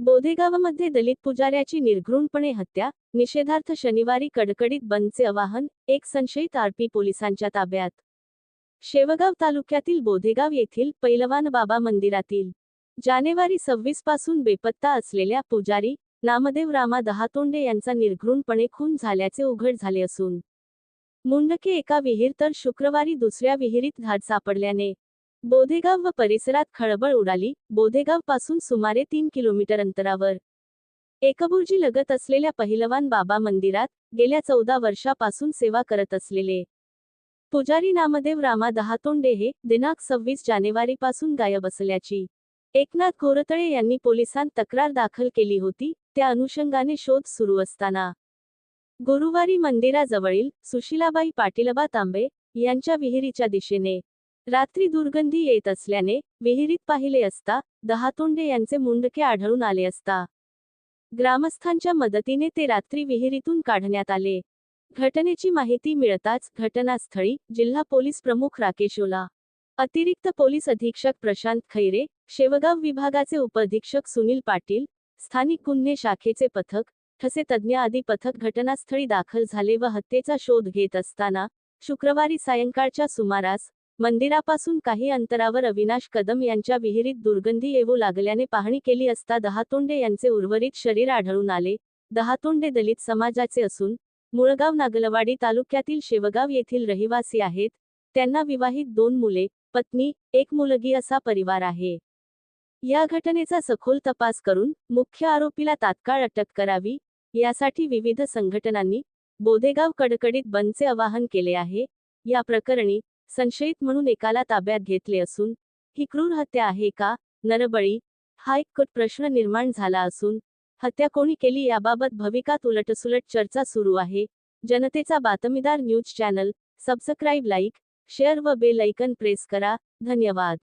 बोधेगावमध्ये दलित पुजाऱ्याची निर्घृणपणे हत्या निषेधार्थ शनिवारी कडकडीत बंदचे आवाहन एक संशयित आरपी पोलिसांच्या ताब्यात. शेवगाव तालुक्यातील बोधेगाव येथील पैलवान बाबा मंदिरातील जानेवारी सव्वीसपासून बेपत्ता असलेल्या पुजारी नामदेव रामा दहातोंडे यांचा निर्घृणपणे खून झाल्याचे उघड झाले असून मुंडके एका विहीर तर शुक्रवारी दुसऱ्या विहिरीत घाट सापडल्याने बोधेगाव व परिसरात खळबळ उडाली. बोधेगावपासून सुमारे तीन किलोमीटर अंतरावर. एकबुर्जी लगत असलेल्या पहिलवान बाबा मंदिरात गेल्या चौदा वर्षापासून सेवा करत असलेले. पुजारी नामदेव रामा दहातोंडे हे दिनांक सव्वीस जानेवारीपासून गायब असल्याची. एकनाथ घोरतळे यांनी पोलिसांत तक्रार दाखल केली होती. त्या अनुषंगाने शोध सुरू असताना. गुरुवारी मंदिराजवळील सुशिलाबाई पाटीलबा तांबे यांच्या विहिरीच्या दिशेने. रात्री दुर्गंधी येत असल्याने विहिरीत पाहिले असता दहातोंडे यांचे मुंडके आढळून आले असता. ग्रामस्थांच्या मदतीने ते रात्री विहिरीतून काढण्यात आले. घटनेची माहिती मिळताच घटनास्थळी जिल्हा पोलीस प्रमुख राकेश ओला अतिरिक्त पोलीस अधीक्षक प्रशांत खैरे शेवगाव विभागाचे उपअधीक्षक सुनील पाटील स्थानिक गुन्हे शाखेचे पथक ठसे तज्ज्ञ आदी पथक घटनास्थळी दाखल झाले व हत्येचा शोध घेत असताना शुक्रवारी सायंकाळच्या सुमारास मंदिरापासून काही अंतरावर अविनाश कदम यांच्या विहिरीत दुर्गंधी येऊ लागल्याने पाहणी केली असता दहातोंडे यांचे उर्वरित शरीर आढळून आले. दहातोंडे दलित समाजाचे असून मुळगाव नागलवाडी तालुक्यातील शेवगाव येथील रहिवासी आहेत. त्यांना विवाहित दोन मुले पत्नी एक मुलगी असा परिवार आहे. या घटनेचा सखोल तपास करून मुख्य आरोपीला तात्काळ अटक करावी यासाठी विविध संघटनांनी बोधेगाव कडकडीत बंदचे आवाहन केले आहे. या प्रकरणी संशयित म्हणून एकाला ताब्यात घेतले असून ही क्रूर हत्या आहे का? नरबळी हा एक कट प्रश्न निर्माण झाला असून हत्या कोणी केली याबाबत भविकात उलटसुलट चर्चा सुरू आहे. जनतेचा बातमीदार news channel subscribe like share व बेल ऐकन प्रेस करा. धन्यवाद.